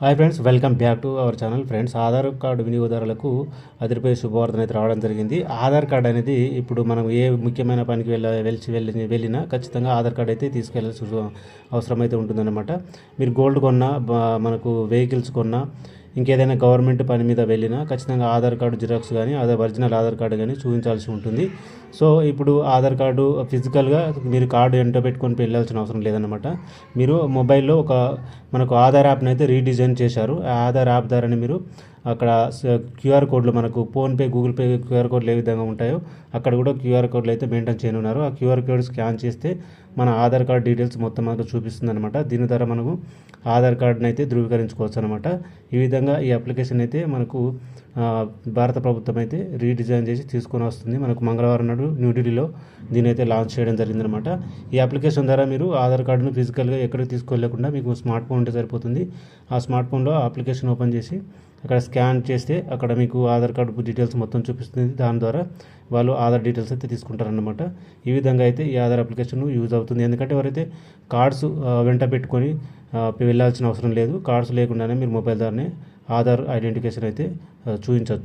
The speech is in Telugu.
Hi friends welcome back to our channel friends Aadhaar card వినియోగదారులకు అదిరిపోయే శుభవార్తన అయితే రావడం జరిగింది. ఆధార్ కార్డు అనేది ఇప్పుడు మనం ఏ ముఖ్యమైన పనికి వెళ్ళ వెళ్ళి వెళ్ళి వెళ్ళినా ఖచ్చితంగా ఆధార్ కార్డు అయితే తీసుకెళ్ళాల్సి అవసరం అయితే ఉంటుందన్నమాట. మీరు గోల్డ్ కొన్నా మనకు వెహికల్స్ కొన్నా ఇంకేదైనా గవర్నమెంట్ పని మీద వెళ్ళినా ఖచ్చితంగా ఆధార్ కార్డు జిరాక్స్ కానీ అదే ఒరిజినల్ ఆధార్ కార్డు కానీ చూపించాల్సి ఉంటుంది. సో ఇప్పుడు ఆధార్ కార్డు ఫిజికల్గా మీరు కార్డు ఎంటో పెట్టుకొని వెళ్ళాల్సిన అవసరం లేదనమాట మీరు మొబైల్లో ఒక మనకు ఆధార్ యాప్ని అయితే రీడిజైన్ చేశారు. ఆ ఆధార్ యాప్ ద్వారానే మీరు అక్కడ క్యూఆర్ కోడ్లు మనకు ఫోన్పే గూగుల్ పే క్యూఆర్ కోడ్లు ఏ విధంగా ఉంటాయో అక్కడ కూడా క్యూఆర్ కోడ్లు అయితే మెయింటైన్ చేయనున్నారు. ఆ క్యూఆర్ కోడ్ స్కాన్ చేస్తే మన ఆధార్ కార్డ్ డీటెయిల్స్ మొత్తం మనకు చూపిస్తుంది అనమాట దీని ద్వారా మనకు ఆధార్ కార్డుని అయితే ధృవీకరించుకోవచ్చు అనమాట ఈ విధంగా ఈ అప్లికేషన్ అయితే మనకు భారత ప్రభుత్వం అయితే రీడిజైన్ చేసి తీసుకొని వస్తుంది. మనకు మంగళవారం నాడు న్యూఢిల్లీలో దీని అయితే లాంచ్ చేయడం జరిగిందనమాట ఈ అప్లికేషన్ ద్వారా మీరు ఆధార్ కార్డును ఫిజికల్గా ఎక్కడికి తీసుకెళ్ళకుండా మీకు స్మార్ట్ ఫోన్ ఉంటే సరిపోతుంది. ఆ స్మార్ట్ ఫోన్లో అప్లికేషన్ ఓపెన్ చేసి అక్కడ స్కాన్ చేస్తే అక్కడ మీకు ఆధార్ కార్డు డీటెయిల్స్ మొత్తం చూపిస్తుంది. దాని ద్వారా వాళ్ళు ఆధార్ డీటెయిల్స్ అయితే తీసుకుంటారనమాట ఈ విధంగా అయితే ఈ ఆధార్ అప్లికేషన్ యూజ్ అవుతుంది. ఎందుకంటే ఎవరైతే కార్డ్స్ వెంట పెట్టుకొని వెళ్ళాల్సిన అవసరం లేదు. కార్డ్స్ లేకుండానే మీరు మొబైల్ ద్వారానే ఆధార్ ఐడెంటిఫికేషన్ అయితే చూపించవచ్చు